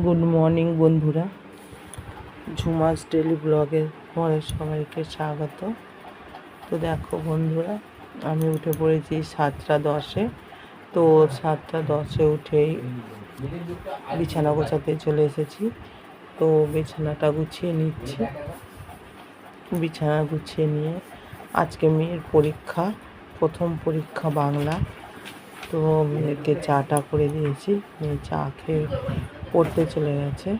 Good morning বন্ধুরা। Jhuma's daily ব্লগে তোমাদের সবাইকে স্বাগত। তো দেখো বন্ধুরা, আমি উঠে পড়েছি সাতটা দশে। তো সাতটা দশে উঠেই বিছানা গোছাতে চলে এসেছি। তো বিছানাটা গুছিয়ে নিচ্ছি। বিছানা গুছিয়ে নিয়ে আজকে মেয়ের পরীক্ষা, প্রথম পরীক্ষা বাংলা। তো মেয়েকে চাটা করে দিয়েছি। মেয়ে চা খেয়ে পড়তে চলে গেছে।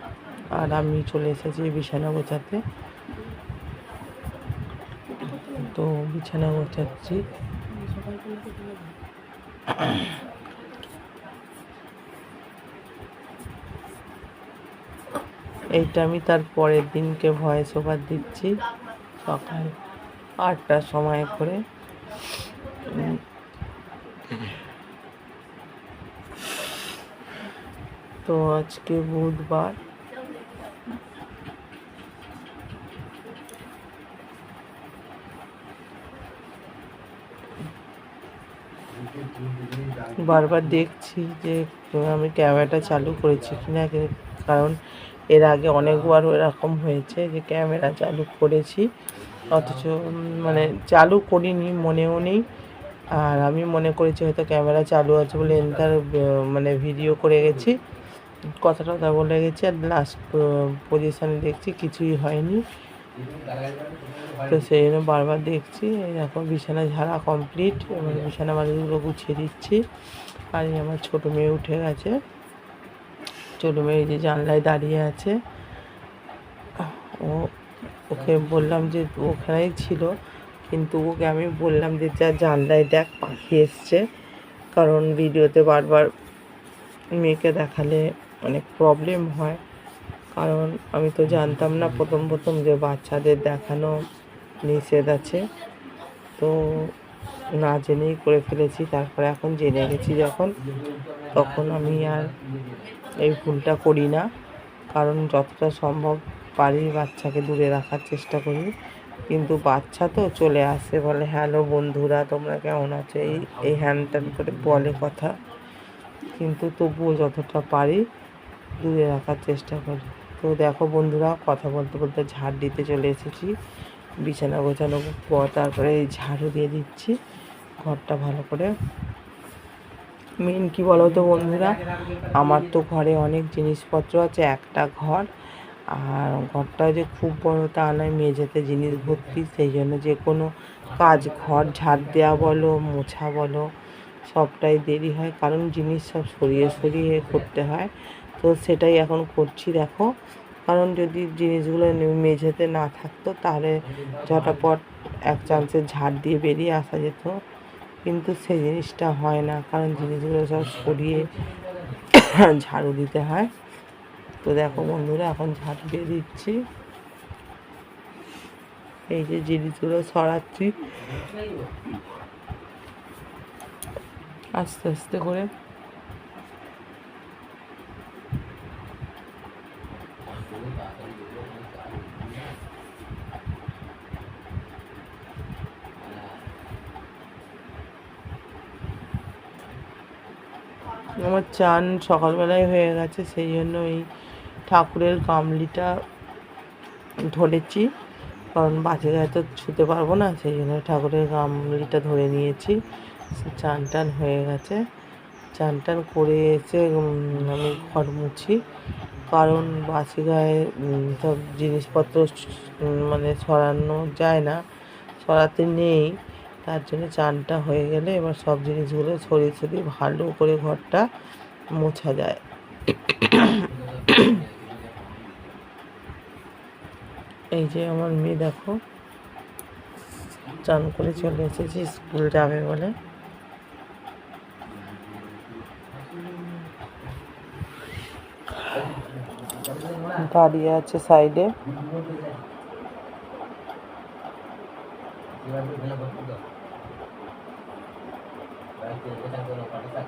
আর আমি চলে এসেছি বিছানা গোছাতে তো বিছানা গোছাচ্ছি এইটা আমি তার পরের দিনকে ভয়েস ওভার দিচ্ছি। সকাল আটটার সময় করে। তো আজকে বুধবার। বারবার দেখছি যে, আমি ক্যামেরাটা চালু করেছি কিনা, কারণ এর আগে অনেকবার এরকম হয়েছে যে, ক্যামেরা চালু করেছি। অথচ মানে চালু করিনি, মনেও নেই। আর আমি মনে করেছি হয়তো ক্যামেরা চালু আছে বলে এন্টার মানে ভিডিও করে গেছি। কথা টথা বলে গেছি, আর লাস্ট পজিশানে দেখছি কিছুই হয়নি। তো সেই জন্য বারবার দেখছি দেখো বিছানা ঝাড়া কমপ্লিট এবার বিছানা বাড়িগুলো গুছিয়ে দিচ্ছি। আর আমার ছোটো মেয়ে উঠে গেছে। ছোটো মেয়ে যে জানলায় দাঁড়িয়ে আছে। ও, ওকে বললাম যে ওখানেই ছিল, কিন্তু ওকে আমি বললাম যে যা জানলায় দেখ, পাখি এসছে। কারণ ভিডিওতে বারবার মেয়েকে দেখালে অনেক প্রবলেম হয়। কারণ আমি তো জানতাম না প্রথম প্রথম যে বাচ্চাদের দেখানো নিষেধ আছে। তো না জেনেই করে ফেলেছি, তারপরে এখন জেনে গেছি যখন, তখন আমি আর এই ভুলটা করি না। কারণ যতটা সম্ভব পারি বাচ্চাকে দূরে রাখার চেষ্টা করি। কিন্তু বাচ্চা তো চলে আসে বলে, হ্যালো বন্ধুরা, তোমরা কেমন আছো? এই এই হ্যান ত্যান করে বলে কথা। কিন্তু তবুও যতটা পারি দূরে রাখার চেষ্টা করি। তো দেখো বন্ধুরা, কথা বলতে বলতে ঝাড় দিতে চলে এসেছি। বিছানা গোছানো পর তারপরে এই ঝাড়ু দিয়ে দিচ্ছি। ঘরটা ভালো করে। মেন কি বলো তো বন্ধুরা, আমার তো ঘরে অনেক জিনিসপত্র আছে, একটা ঘর। আর ঘরটা যে খুব বড় তা নয়, মেঝেতে জিনিস ভর্তি। সেই জন্য যে কোনো কাজ ঘর ঝাড় দেওয়া বলো, মোছা বলো, সবটাই দেরি হয়। কারণ জিনিস সব সরিয়ে সরিয়ে করতে হয়। তো সেটাই এখন করছি, দেখো। কারণ যদি জিনিসগুলো মেঝেতে না থাকতো, তাহলে ঝটাপট এক চান্সে ঝাড় দিয়ে বেরিয়ে আসা যেত। কিন্তু সেই জিনিসটা হয় না, কারণ জিনিসগুলো সব সরিয়ে ঝাড়ু দিতে হয়। তো দেখো বন্ধুরা, এখন ঝাড়ু দিয়ে দিচ্ছি। এই যে জিনিসগুলো সরাচ্ছি। আস্তে আস্তে করে আমার চান সকালবেলায় হয়ে গেছে, সেই জন্য এই ঠাকুরের গামলিটা ধরেছি। কারণ বাজে গায়ে তো ছুতে পারব না, সেই জন্য ঠাকুরের গামলিটা ধরে নিয়েছি। চান টান হয়ে গেছে। চান টান করে এসে আমি ঘর মুছি। কারণ বাসি গায়ে সব জিনিসপত্র মানে সরানো যায় না, সরাতে নেই। তার জন্য চানটা হয়ে গেলে এবার সব জিনিসগুলো ছড়িয়ে ছড়িয়ে ভালো করে ঘরটা মোছা যায়। এই যে আমার মেয়ে দেখো, চান করে চলে এসেছি স্কুল যাবে বলে। দাঁড়িয়ে আছে সাইডে। ఇవన్నీ వీళ్ళ కొట్టుకుంటాం సంఖ్యలో పడతాం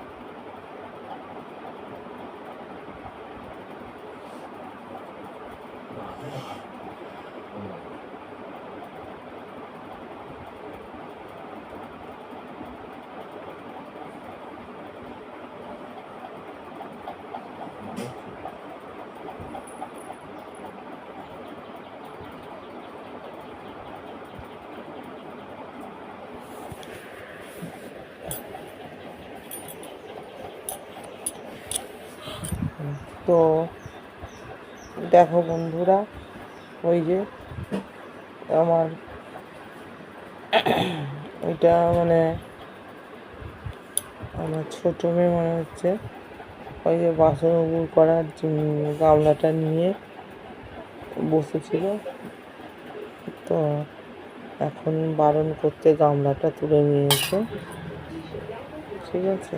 তো দেখো বন্ধুরা, ওই যে আমার এটা মানে আমার ছোটো মেয়ে মনে হচ্ছে, ওই যে বাসন উগুর করার গামলাটা নিয়ে বসেছিল। তো এখন বারণ করতে গামলাটা তুলে নিয়েছে ঠিক আছে?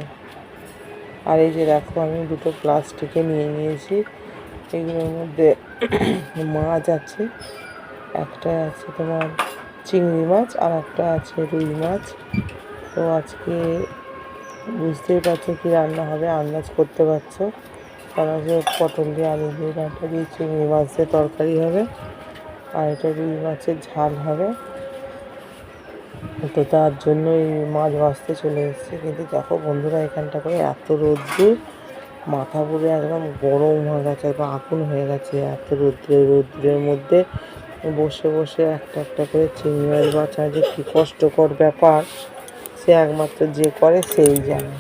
আর এই যে দেখো, আমি দুটো প্লাস্টিকে নিয়ে নিয়েছি। এগুলোর মধ্যে মাছ আছে, একটা আছে তোমার চিংড়ি মাছ আর একটা আছে রুই মাছ। তো আজকে বুঝতেই পারছ কি রান্না হবে, আন্দাজ করতে পারছ? কারণ যে পটল দিয়ে আলু দিয়ে, ডাঁটা দিয়ে চিংড়ি মাছ দিয়ে তরকারি হবে, আর এটা রুই মাছের ঝাল হবে। তো তার জন্য এই মাছ ভাজতে চলে এসেছে। কিন্তু দেখো বন্ধুরা, এখানটা করে এত রোদ্দুর, মাথা পুরো একদম গরম হয়ে গেছে, একদম আগুন হয়ে গেছে এত রোদ্রে রোদ্রের মধ্যে বসে বসে একটা একটা করে চিংড়ি মাছ যে কী কষ্টকর ব্যাপার। সে একমাত্র যে করে সেই জানে।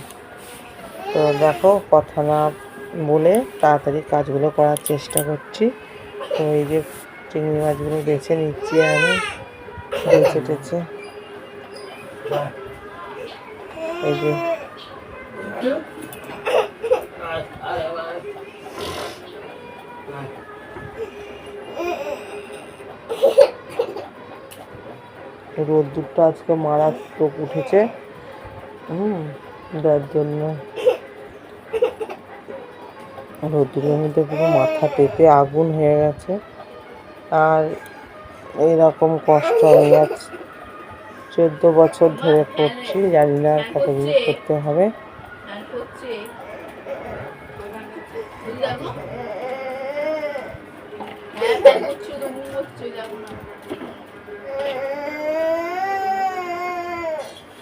তো দেখো, কথা না বলে তাড়াতাড়ি কাজগুলো করার চেষ্টা করছি। তো এই যে চিংড়ি মাছগুলো বেছে নিচ্ছি আমি, বেছে টেছে। রোদ্দুরটা আজকে মারাত্মক উঠেছে। হুম, যার জন্য রোদ্দুরের মধ্যে পুরো মাথা পেতে আগুন হয়ে গেছে। আর এরকম কষ্ট হয়ে যাচ্ছে চোদ্দ বছর ধরে পড়ছি, জানি না কতদিন করতে হবে।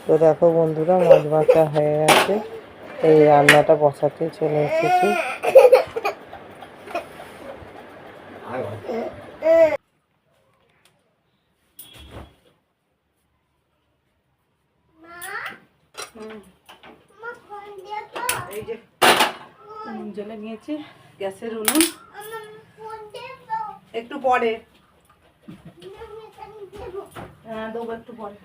তো দেখো বন্ধুরা, মাছ ভাজা হয়ে গেছে। এই রান্নাটা বসাতে চলে এসেছি এই যে উনুন নিয়েছি গ্যাসের উনুন। একটু পরে। হ্যাঁ দেবো একটু পরে।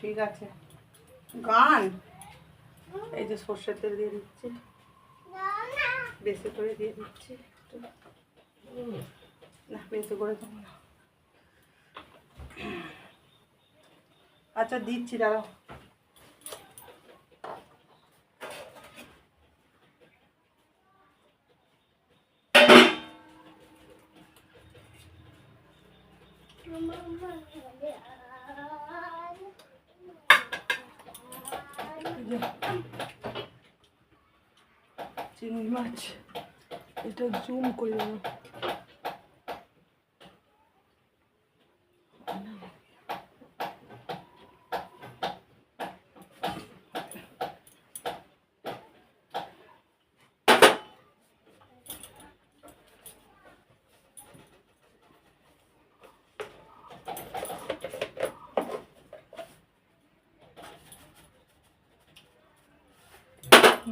ঠিক আছে। গান। এই যে সর্ষের তেল দিয়ে দিচ্ছি। বেশি করে দিয়ে দিচ্ছি না, বেশি করে দেবো না। আচ্ছা দিচ্ছি, দাঁড়াও। চিংড়ি মাছ। এটা জুম করে দেবো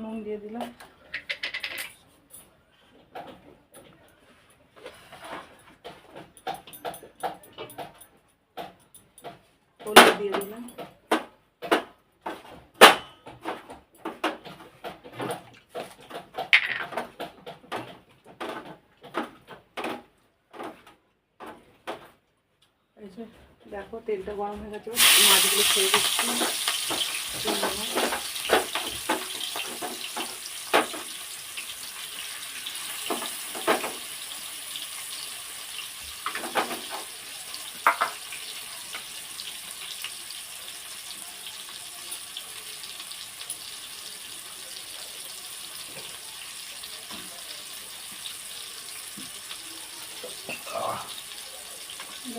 নুন দিয়ে দিলাম হলুদ দিয়ে দিলাম দেখো তেলটা গরম হয়ে গেছে মাছগুলো খেয়ে দিচ্ছি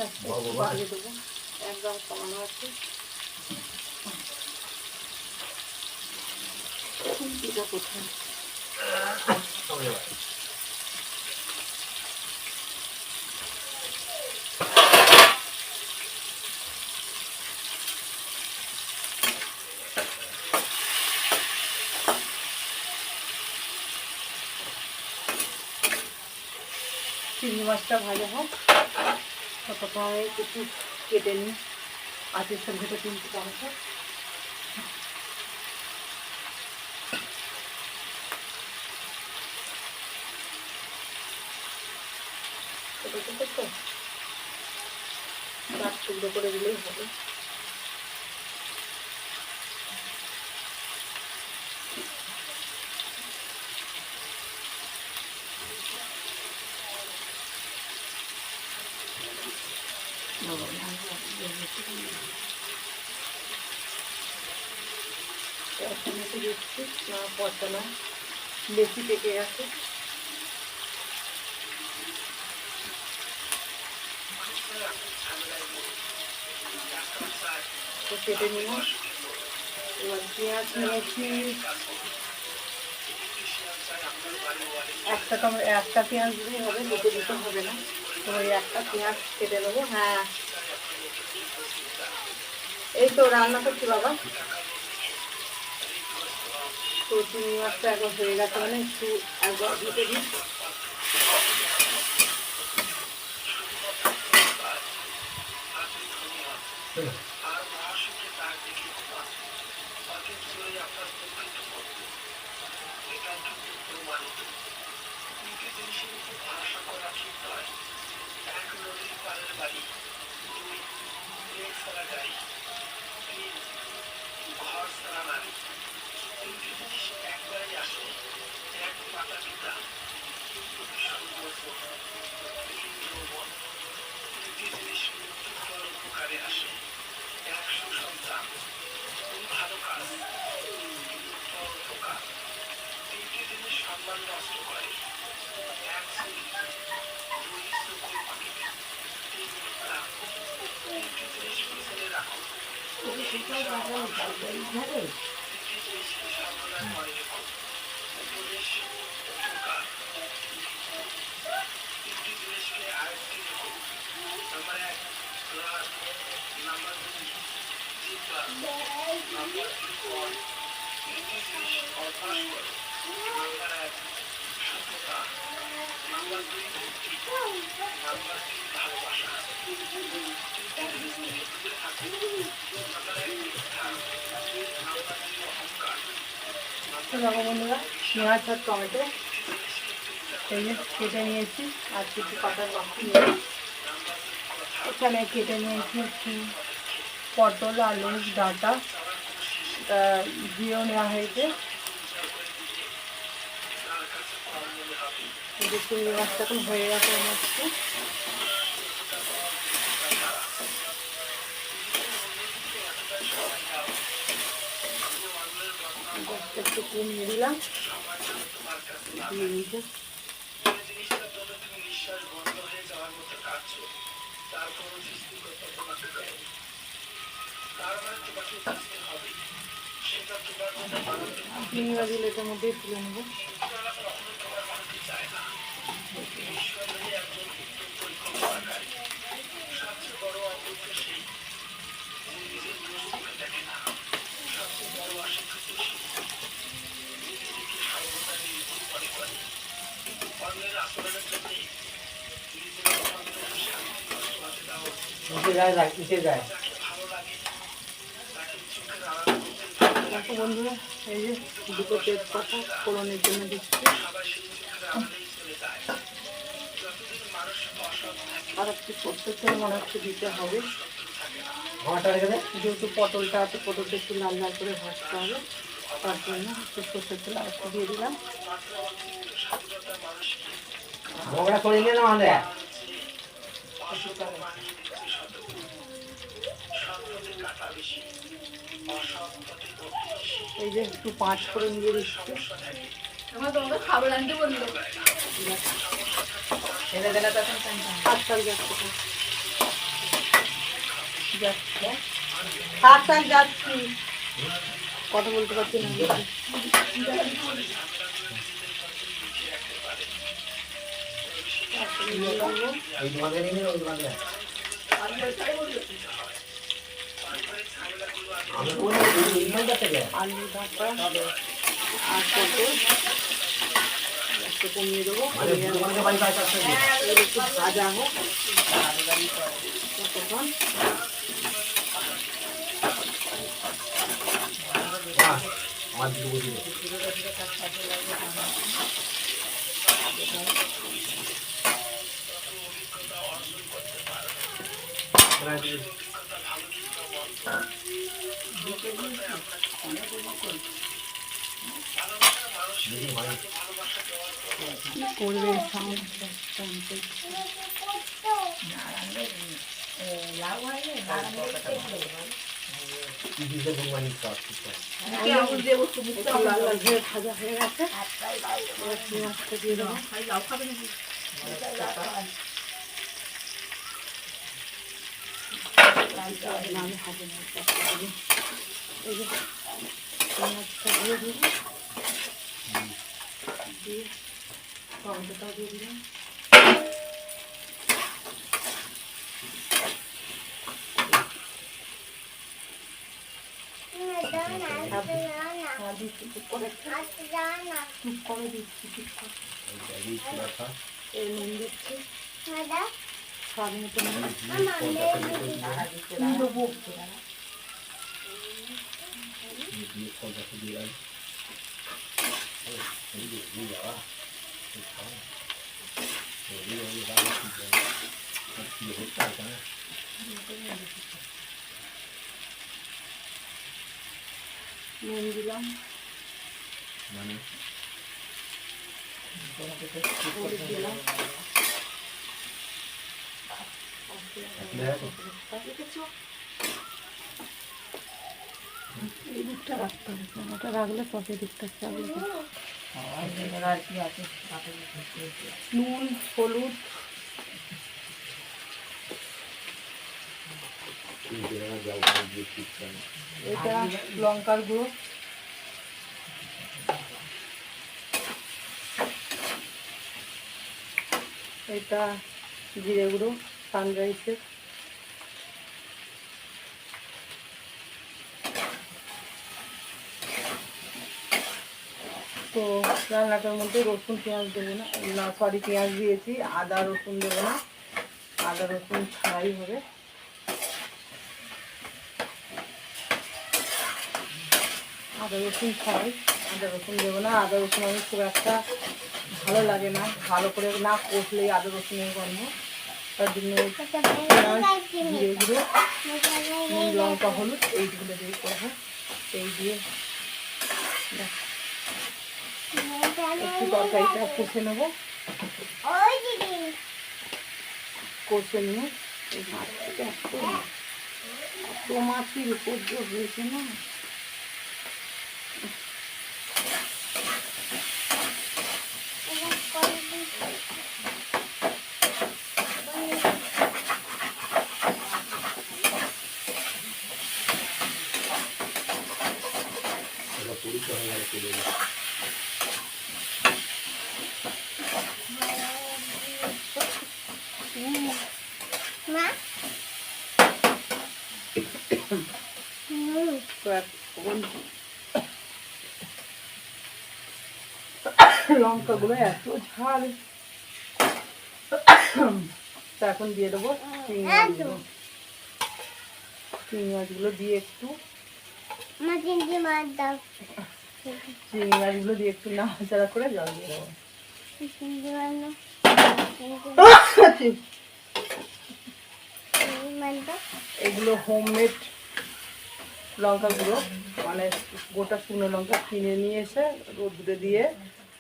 আচ্ছা, আলু দেবো। আছে। খুন্তিটা চিংড়ি মাছটা ভালো হোক ততক্ষণ একটু কেটে নিই। আজের সঙ্গে তো তিনটে টমেটো ছোটো ছোটো তো করে দিলেই হবে টমেটো দিচ্ছি না পচা না। বেশি পেকে গেছে। তো কেটে নিব এবার পেঁয়াজ নিয়েছি। একটা টমে একটা পেঁয়াজ দিলেই হবে, দুটো দিতে হবে না। তো ওই একটা পেঁয়াজ কেটে নেব। হ্যাঁ। এই তো রান্না করছি বাবা? তো চিংড়ি মাছটা একবার হয়ে গেছে মানে একটু একবার দিতে দিই। থাকে তো দেখো বন্ধুরা পেঁয়াজ আর টমেটো। যে কেটে নিয়েছি, আর কিছু কাটার বাকি এখানে কেটে নিয়েছি একটু পটল, আলু, ডাঁটা দিয়েও নেওয়া হয়েছে। মাছটা এখন হয়ে গেছে মনে হচ্ছে নিয়ে দিলাম তিন বাজি লেটের মধ্যেই তুলে নেব যায় যায় বন্ধুরা এই যে দুটো তেজপাতা ফোড়নের জন্য দিচ্ছি। আর একটু তেল মনে হচ্ছে দিতে হবে। যেহেতু পটলটা আছে পটলটা একটু লাল লাল করে ভাজতে হবে। তার জন্য একটু সর্ষের তেল আর একটু দিয়ে দিলাম। করে নিয়ে না আমাদের এই যে একটু পাঁচ করে নিয়ে দিচ্ছি কথা বলতে পারছি না। তোমাদের নিয়ে ওই তোমাদের আমি বলি এই মালটা থেকে আলু ডাঁটা আর পটল একটু কমিয়ে দেবো একটু ভাজা হোক তখন আমার দুটো বুঝি নেই। করবে? ভাজা হয়ে গেছে খাবে নাকি না আমি খাব না। এই যে পেঁয়াজটা দিয়ে দিলাম দিয়ে টমেটোটা দিয়ে দিলাম দিচ্ছি চুপ করে চুপ করে দিচ্ছি চুপ করে নুন হলুদ। এটা লঙ্কার গুঁড়ো এটা জিরে গুঁড়ো সানরাইসের তো রান্নাটার মধ্যে রসুন পেঁয়াজ দেবো না না সরি পেঁয়াজ দিয়েছি, আদা, রসুন দেবো না, আদা, রসুন ছাড়াই হবে। আদা, রসুন খাই আদা, রসুন দেবো না, আদা, রসুন আমি খুব একটা ভালো লাগে না, ভালো করে না কষলেই আদা, রসুনের গন্ধ। তার জন্য জিরে গুঁড়ো লঙ্কা হলুদ এইগুলো দিয়ে করব এই দিয়ে একটু তরকারিটা কষে নেব। কষে নিয়ে, এই মাছটা এত মাছের উপদ্রব হয়েছে না এটা পরিচয় হয়ে গেলে চলে এলো। তো এখন লঙ্কাগুলো এত ঝাল। তা এখন দিয়ে দেবো চিংড়ি মাছগুলো। চিংড়ি মাছগুলো দিয়ে একটু চিংড়ি মাছগুলো দিয়ে একটু নাড়াচাড়া করে জল দিয়ে দেবো। এগুলো হোমমেড লঙ্কা গুঁড়ো মানে গোটা শুকনো লঙ্কা কিনে নিয়ে এসে রোদ্রে দিয়ে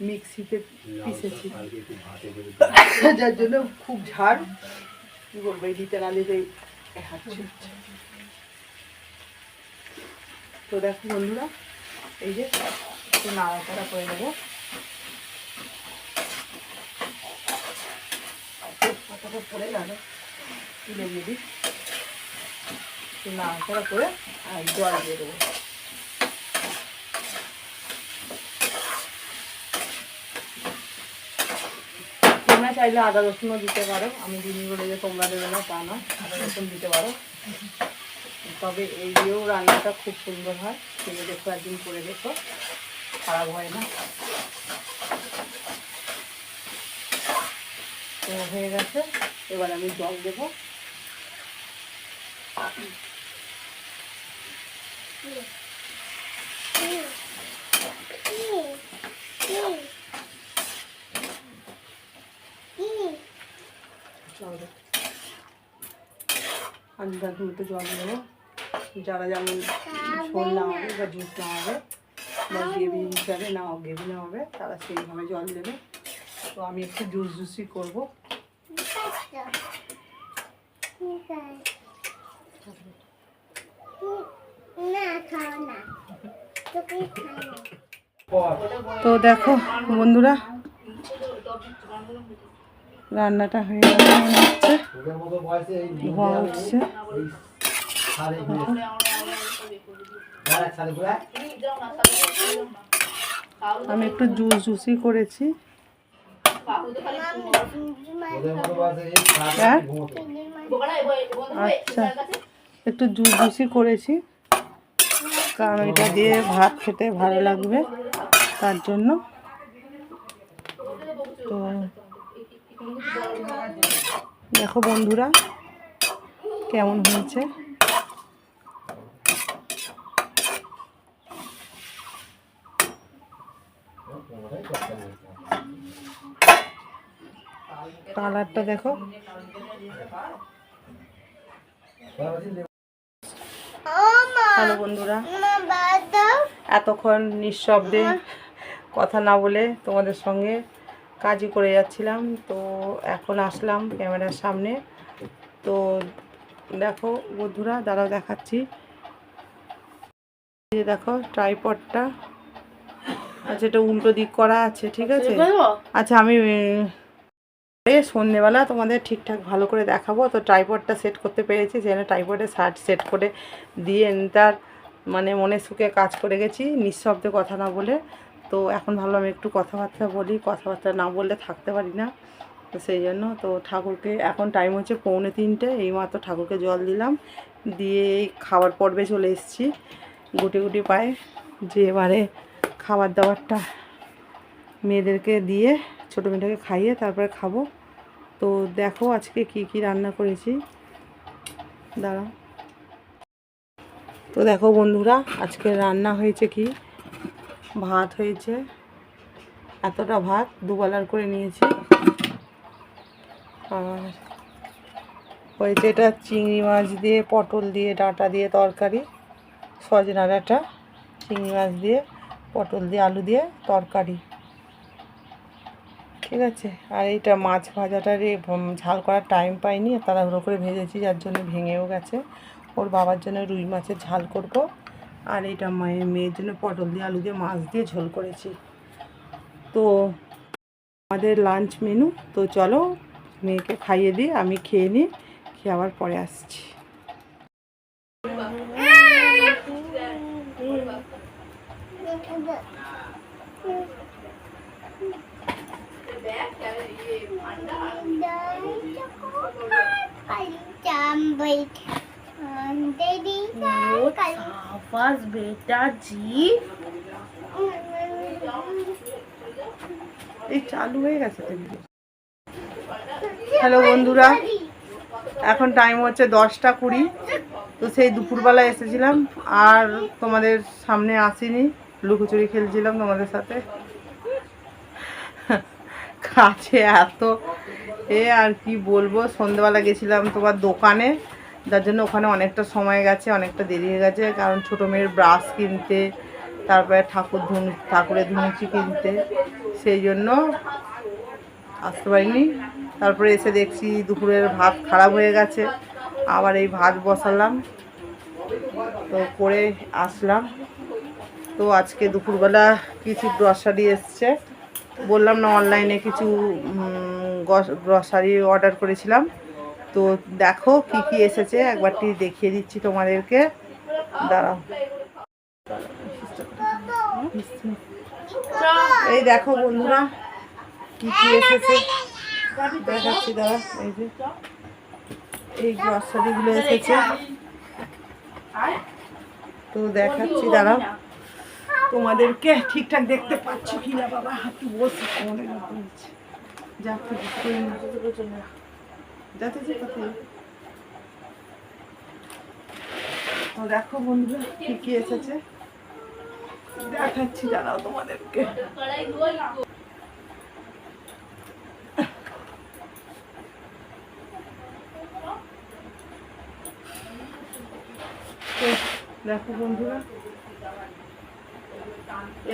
মিক্সিতে পিসেছি। যার জন্য খুব ঝাড় কি বলব, এই দিতে না ছিটছে। তো দেখো বন্ধুরা, এই যে একটু নাড়াচাড়া করে নেব পাতাটা পড়ে গেল তুলে দিয়ে দিই নাড়াচাড়া করে আর জল দিয়ে দেবো চাইলে আদা রসুনও দিতে পারো। আমি দিন বলে যে তোমরা দেবে না, তা না, আদা রসুন দিতে পারো। তবে এই দিয়েও রান্নাটা খুব সুন্দর হয়। খেয়ে দেখো, একদিন করে দেখো। খারাপ হয় না। হয়ে গেছে। এবার আমি জল দেবো। জল আমি দেখো একটু জল দেবো যারা যেমন ঝোল না হবে বা জুস না হবে বা গ্রেভি হিসাবে না গ্রেভি না হবে তারা সেইভাবে জল দেবে। তো আমি একটু জুস জুসই করব। তো দেখো বন্ধুরা। রান্নাটা হয়ে হচ্ছে। আমি একটু জুস জুসই করেছি। হ্যাঁ? আচ্ছা। একটু জুস জুসই করেছি। কারণ এটা দিয়ে ভাত খেতে ভালো লাগবে, তার জন্য। তো দেখো বন্ধুরা, কেমন হয়েছে? কালারটা দেখো। হ্যালো বন্ধুরা, এতক্ষণ নিঃশব্দে কথা না বলে তোমাদের সঙ্গে কাজই করে যাচ্ছিলাম। তো এখন আসলাম ক্যামেরার সামনে। তো দেখো বন্ধুরা দাঁড়াও দেখাচ্ছি। যে দেখো ট্রাইপডটা। আচ্ছা এটা উল্টো দিক করা আছে ঠিক আছে? আচ্ছা আমি সন্ধেবেলা তোমাদের ঠিকঠাক ভালো করে দেখাবো। তো ট্রাইপডটা সেট করতে পেরেছি যেন ট্রাইপডে শার্ট সেট করে দিয়ে তার মানে মনে সুখে কাজ করে গেছি নিঃশব্দে কথা না বলে। তো এখন ভাবলাম একটু কথাবার্তা বলি, কথাবার্তা না বললে থাকতে পারি না। তো সেই জন্য তো ঠাকুরকে, এখন টাইম হচ্ছে পৌনে তিনটে, এইমাত্র ঠাকুরকে জল দিলাম, দিয়ে খাবার পর্বে চলে এসেছি। গুটি গুটি পায়ে যে এবারে খাবার দাবারটা মেয়েদেরকে দিয়ে, ছোটো মেয়েটাকে খাইয়ে তারপরে খাব। তো দেখো আজকে কি কি রান্না করেছি। দাঁড়াও। তো দেখো বন্ধুরা, আজকে রান্না হয়েছে কি? ভাত হয়েছে। এতটা ভাত দুবেলার করে নিয়েছি। আর হয়েছে এটা চিংড়ি মাছ দিয়ে, পটল দিয়ে, ডাঁটা দিয়ে তরকারি, সজনা ডাঁটা, চিংড়ি মাছ দিয়ে, পটল দিয়ে, আলু দিয়ে তরকারি। ঠিক আছে? আর এইটা মাছ ভাজাটারে ঝাল করার টাইম পাইনি তাড়াহুড়ো করে ভেজেছি, যার জন্য ভেঙেও গেছে। ওর বাবার জন্য রুই মাছের ঝাল করব। আর এটা মায়ের মেয়ের জন্য পটল দিয়ে আলু দিয়ে মাছ দিয়ে ঝোল করেছি। তো আমাদের লাঞ্চ মেনু তো চলো মেয়েকে খাইয়ে দিই আমি খেয়ে নিই, খেয়ে আবার পরে আসছি। शाबाश बेटा जी এই চালু হয়ে গেছে হ্যালো বন্ধুরা এখন টাইম হচ্ছে দশটা কুড়ি তো সেই দুপুরবেলা এসেছিলাম আর তোমাদের সামনে আসিনি লুকোচুরি খেলছিলাম তোমাদের সাথে কাছে এত এ আর কি বলবো সন্ধ্যেবেলা গেছিলাম তোমার দোকানে যার জন্য ওখানে অনেকটা সময় গেছে, অনেকটা দেরি হয়ে গেছে। কারণ ছোটো মেয়ের ব্রাশ কিনতে, তারপরে ঠাকুর ধনু, ঠাকুরের ধুনুচি কিনতে, সেই জন্য আসতে পারিনি। তারপরে এসে দেখছি দুপুরের ভাত খারাপ হয়ে গেছে, আবার এই ভাত বসালাম। তো করে আসলাম। তো আজকে দুপুরবেলা কিছু গ্রসারি এসছে। বললাম না অনলাইনে কিছু গ্রসারি অর্ডার করেছিলাম। তো দেখো কি কি এসেছে একবারটি দেখিয়ে দিচ্ছি তোমাদেরকে। দাঁড়াও। এই দেখো বন্ধুরা, কি কি এসেছে। দেখাচ্ছি, দাঁড়া, এই যে। এই গ্রসারিগুলো এসেছে। তো দেখাচ্ছি, দাঁড়াও। তোমাদেরকে ঠিকঠাক দেখতে পাচ্ছ কি না বাবা একটু বসে যাচ্ছে যাতে যে কোথায় তো দেখো বন্ধুরা, কি কি এসেছে? দেখাচ্ছি দাঁড়াও তোমাদেরকে। দেখো বন্ধুরা,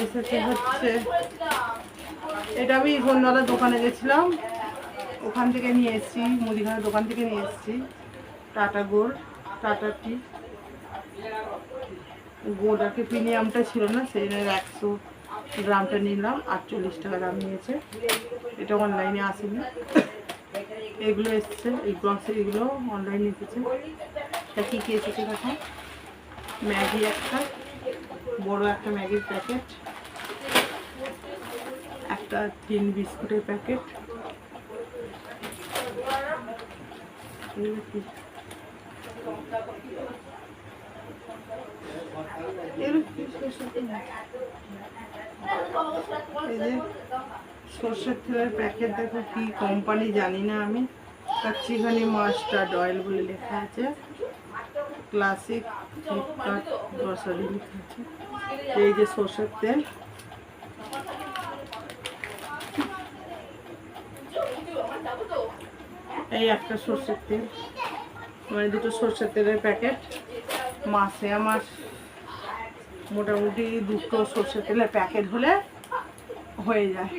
এসেছে হচ্ছে এটা আমি সন্ধ্যাবেলা দোকানে গেছিলাম। ওখান থেকে নিয়ে এসেছি, মুদিখানার দোকান থেকে নিয়ে এসেছি। Tata gold, Tata tea. Gold আর কি প্রিমিয়ামটা ছিল না, সেই জন্য একশো গ্রামটা নিলাম, আটচল্লিশ টাকা দাম নিয়েছে। এটা অনলাইনে আসেনি। এগুলো এসছে, এই গ্রসারিগুলো অনলাইনে এসেছে। তা কী কী এসেছে দেখো? ম্যাগি একটা, বড় একটা ম্যাগির প্যাকেট, একটা তিন বিস্কুটের প্যাকেট এগুলো কি? এগুলো কি সরষের তেলের প্যাকেট দেখো কি কোম্পানি জানি আমি। কাচ্চিখানি মাস্টার্ড অয়েল বলে লেখা আছে। ক্লাসিক ফ্লিপকার্ট গ্রসারি লেখা আছে। এই যে সর্ষের তেল। এই একটা সর্ষের তেল। মানে দুটো সর্ষের তেলের প্যাকেট। মাসে আমার মোটামুটি দুটো সর্ষের তেলের প্যাকেট হলে হয়ে যায়।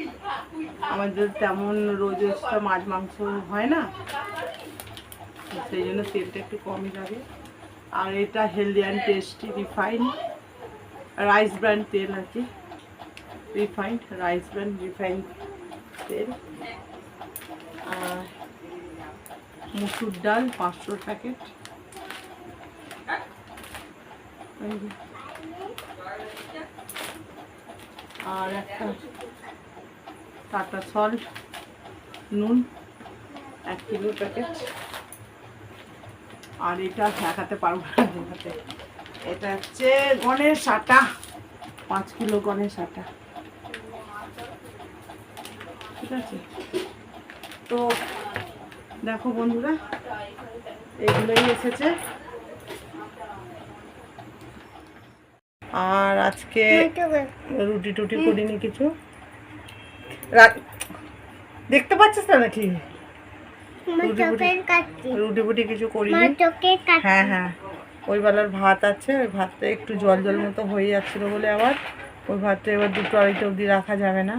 আমাদের তেমন রোজ মাছ, মাংস হয় না। সেই জন্য তেলটা একটু কমই লাগে। আর এটা healthy and tasty refine rice brand তেল আর কি। রিফাইন্ড রাইস ব্র্যান্ড রিফাইন্ড তেল। আর মুসুর ডাল পাঁচশো প্যাকেট। আর একটা টাটা সল্ট নুন, এক কিলো প্যাকেট। আর এটা দেখাতে পারব না দেখাতে। এটা হচ্ছে গণেশ আটা, পাঁচ কিলো গণেশ আটা। ঠিক আছে? তো দেখো বন্ধুরা এগুলোই এসেছে। আর আজকে রুটি টুটি করিনি কিছু। দেখতে পাচ্ছিস না নাকি? রুটি ফুটি কিছু করিনি। হ্যাঁ হ্যাঁ। ওই বেলার ভাত আছে ওই ভাতটা একটু জল জল মতো হয়ে যাচ্ছিল বলে আবার। ওই ভাতটা এবার দুটো আড়াইটা অবধি রাখা যাবে না।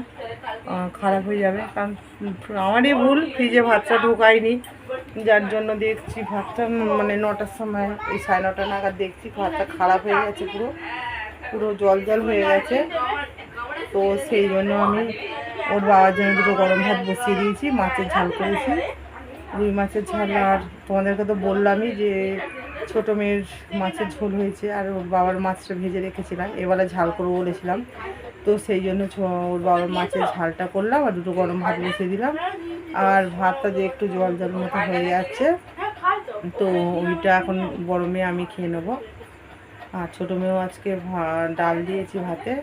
খারাপ হয়ে যাবে। কারণ আমারই ভুল, ফ্রিজে ভাতটা ঢোকায়নি যার জন্য দেখছি ভাতটা মানে নটার সময়, এই সাড়ে নটা নাগাদ দেখছি ভাতটা খারাপ হয়ে গেছে পুরো। পুরো জল জল হয়ে গেছে। তো সেই জন্য আমি ওর বাবার জন্য দুটো গরম ভাত বসিয়ে দিয়েছি, মাছের ঝাল করেছি। রুই মাছের ঝাল আর তোমাদেরকে তো বললামই যে ছোটো মেয়ের মাছের ঝোল হয়েছে আর ওর বাবার মাছটা ভেজে রেখেছিলাম। এবারে ঝাল করব বলেছিলাম। তো সেই জন্য ওর বাবার মাছের ঝালটা করলাম আর দুটো গরম ভাত বসিয়ে দিলাম। আর ভাতটা যে একটু জল জল মতো হয়ে যাচ্ছে, তো ওইটা এখন বড় মেয়ে আমি খেয়ে নেব। আর ছোটো মেয়েও আজকে ডাল দিয়েছি ভাতে।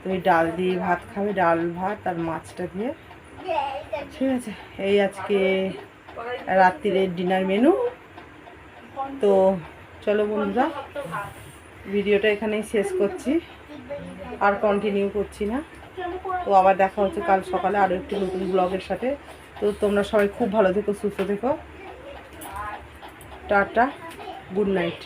তো ওই ডাল দিয়ে ভাত খাবে, ডাল, ভাত আর মাছটা দিয়ে। ঠিক আছে, এই আজকে রাত্রিরের ডিনার মেনু তো চলো বন্ধুরা, ভিডিওটা এখানেই শেষ করছি। আর কন্টিনিউ করছি না। তো আবার দেখা হচ্ছে কাল সকালে আরও একটি নতুন ব্লগের সাথে। তো তোমরা সবাই খুব ভালো থেকো, সুস্থ থেকো। Tata, good night.